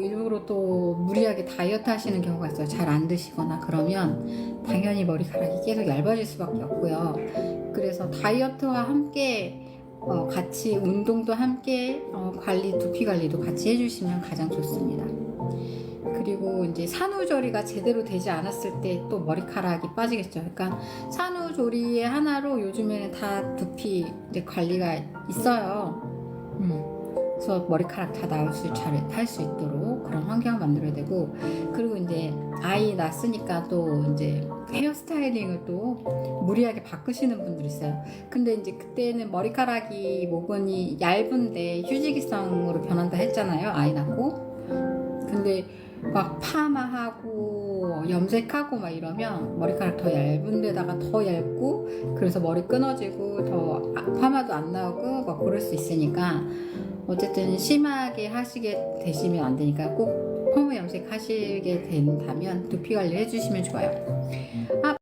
일부러 또 무리하게 다이어트 하시는 경우가 있어요. 잘 안 드시거나 그러면 당연히 머리카락이 계속 얇아질 수밖에 없고요. 그래서 다이어트와 함께 어, 같이 운동도 함께 어, 관리 두피 관리도 같이 해주시면 가장 좋습니다. 그리고 이제 산후조리가 제대로 되지 않았을 때 또 머리카락이 빠지겠죠. 그러니까 산후조리의 하나로 요즘에는 다 두피 관리가 있어요. 음. 그래서 머리카락 다 나올 수, 잘할수 있도록 그런 환경을 만들어야 되고, 그리고 이제 아이 낳았으니까 또 이제 헤어스타일링을 또 무리하게 바꾸시는 분들이 있어요. 근데 이제 그때는 머리카락이 모근이 얇은데 휴지기성으로 변한다 했잖아요. 아이 낳고. 근데 막 파마하고 염색하고 막 이러면 머리카락 더 얇은 데다가 더 얇고 그래서 머리 끊어지고 더 아- 파마도 안 나오고 막 그럴 수 있으니까 어쨌든 심하게 하시게 되시면 안 되니까 꼭 펌을 염색 하시게 된다면 두피 관리 해주시면 좋아요. 아,